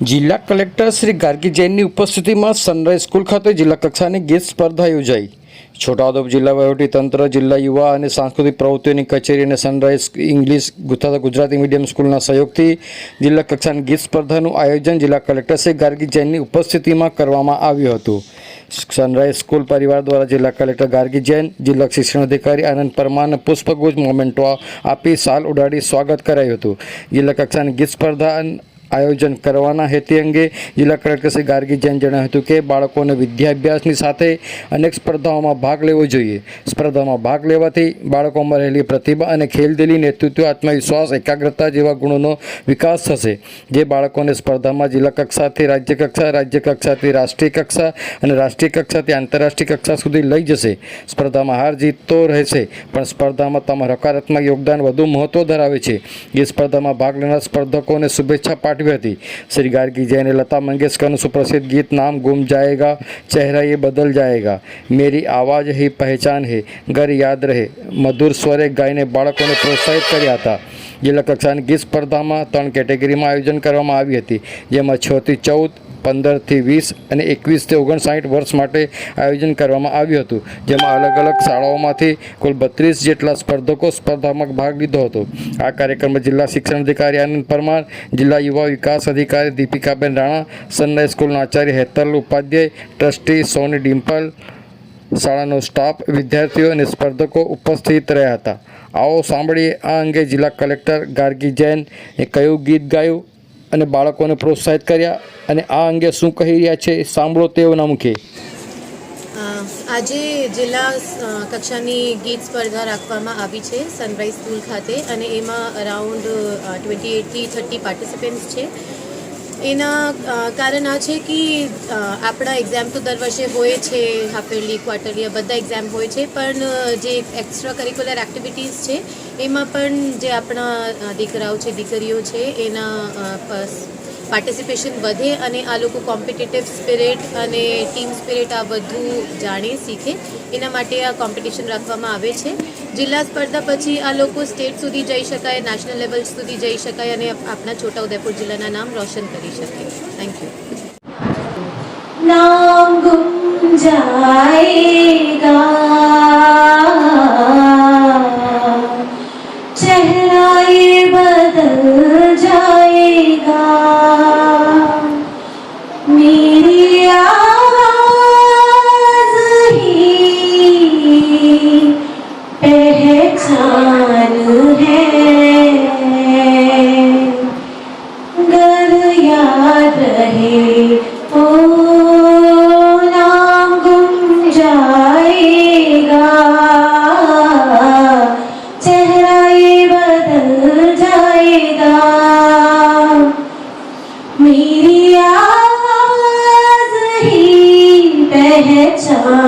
જિલ્લા કલેક્ટર શ્રી ગાર્ગી જૈનની ઉપસ્થિતિમાં sunrise school ખાતે જિલ્લા કક્ષાની ગીત સ્પર્ધા યોજાઈ. છોટાઉદેપુર જિલ્લા વહીવટીતંત્ર જિલ્લા યુવા અને સાંસ્કૃતિક પ્રવૃત્તિઓની કચેરી અને સનરાઈઝ ઇંગ્લિશ તથા ગુજરાતી મીડિયમ સ્કૂલના સહયોગથી જિલ્લા કક્ષાની ગીત સ્પર્ધાનું આયોજન જિલ્લા કલેક્ટર શ્રી ગાર્ગી જૈનની ઉપસ્થિતિમાં કરવામાં આવ્યું હતું. સનરાઈઝ સ્કૂલ પરિવાર દ્વારા જિલ્લા કલેક્ટર ગાર્ગી જૈન, જિલ્લા શિક્ષણ અધિકારી આનંદ પરમારને પુષ્પગુચ્છ મોમેન્ટો આપી સાલ ઉડાડી સ્વાગત કરાયું હતું. જિલ્લા કક્ષાની ગીત સ્પર્ધા આયોજન કરવાના હેતુ અંગે જિલ્લા કલેક્ટર શ્રી ગાર્ગી જૈન જણાવ્યું હતું કે બાળકોને વિદ્યાભ્યાસની સાથે અનેક સ્પર્ધાઓમાં ભાગ લેવો જોઈએ. સ્પર્ધામાં ભાગ લેવાથી બાળકોમાં રહેલી પ્રતિભા અને ખેલદિલી નેતૃત્વ, આત્મવિશ્વાસ, એકાગ્રતા જેવા ગુણોનો વિકાસ થશે. જે બાળકોને સ્પર્ધામાં જિલ્લા કક્ષાથી રાજ્ય કક્ષા, રાજ્ય કક્ષાથી રાષ્ટ્રીય કક્ષા અને રાષ્ટ્રીય કક્ષાથી આંતરરાષ્ટ્રીય કક્ષા સુધી લઈ જશે. સ્પર્ધામાં હાર જીત તો રહેશે, પણ સ્પર્ધામાં તમારું હકારાત્મક યોગદાન વધુ મહત્વ ધરાવે છે. એ સ્પર્ધામાં ભાગ લેનાર સ્પર્ધકોને શુભેચ્છા પાઠવી પાઠવી હતી શ્રીગાર કી જય અને લતા મંગેશકરનું સુપ્રસિદ્ધ ગીત નામ ગુમ જાયેગા ચહેરા એ બદલ જાયેગા મેરી આવાજ હી પહેચાન હે ઘર યાદ રહે મધુર સ્વરે ગાઈને બાળકોને પ્રોત્સાહિત કર્યા હતા જિલ્લા કક્ષાની ગીત સ્પર્ધામાં ત્રણ કેટેગરીમાં આયોજન કરવામાં આવી હતી. જેમાં છથી ચૌદ પંદરથી વીસ અને એકવીસથી ઓગણસાઠ વર્ષ માટે આયોજન કરવામાં આવ્યું હતું. જેમાં અલગ અલગ શાળાઓમાંથી કુલ બત્રીસ જેટલા સ્પર્ધકો સ્પર્ધામાં ભાગ લીધો હતો. આ કાર્યક્રમમાં જિલ્લા શિક્ષણ અધિકારી આનંદ પરમાર, જિલ્લા યુવા વિકાસ અધિકારી દીપિકાબેન રાણા સનરાઈઝ સ્કૂલના આચાર્ય હેતલ ઉપાધ્યાય, ટ્રસ્ટી સોની ડિમ્પલ શાળાનો સ્ટાફ, વિદ્યાર્થીઓ અને સ્પર્ધકો ઉપસ્થિત રહ્યા હતા. આવો સાંભળીએ આ અંગે જિલ્લા કલેક્ટર ગાર્ગી જૈન કયું ગીત ગાયું અને બાળકોને પ્રોત્સાહિત કર્યા અને આ અંગે શું કહી રહ્યા છે સાંભળો તેઓના મુખે. આજે જિલ્લા કક્ષાની ગીત સ્પર્ધા રાખવામાં આવી છે સનરાઈઝ સ્કૂલ ખાતે અને એમાં અરાઉન્ડ ટ્વેન્ટી એટથી થર્ટી પાર્ટિસિપન્ટ્સ છે. એના કારણ આ છે કે આપણા એક્ઝામ તો દર વર્ષે હોય છે હાફ યરલી ક્વાર્ટરલી બધા એક્ઝામ હોય છે, પણ જે એક્સ્ટ્રા કરિક્યુલર એક્ટિવિટીઝ છે, એમાં પણ જે આપણા દીકરાઓ છે, દીકરીઓ છે, એના પાર્ટિસિપેશન વધે અને આ લોકો કોમ્પિટિટિવ સ્પિરિટ અને ટીમ સ્પિરિટ આ બધું જાણે શીખે એના માટે આ કોમ્પિટિશન રાખવામાં આવે છે જિલ્લા સ્પર્ધા પછી આ લોકો સ્ટેટ સુધી જઈ શકાય નેશનલ લેવલ સુધી જઈ શકાય અને આપણા છોટાઉદેપુર જિલ્લાના નામ રોશન કરી શકે થેન્ક યુ नाम गुम जाएगा じゃ。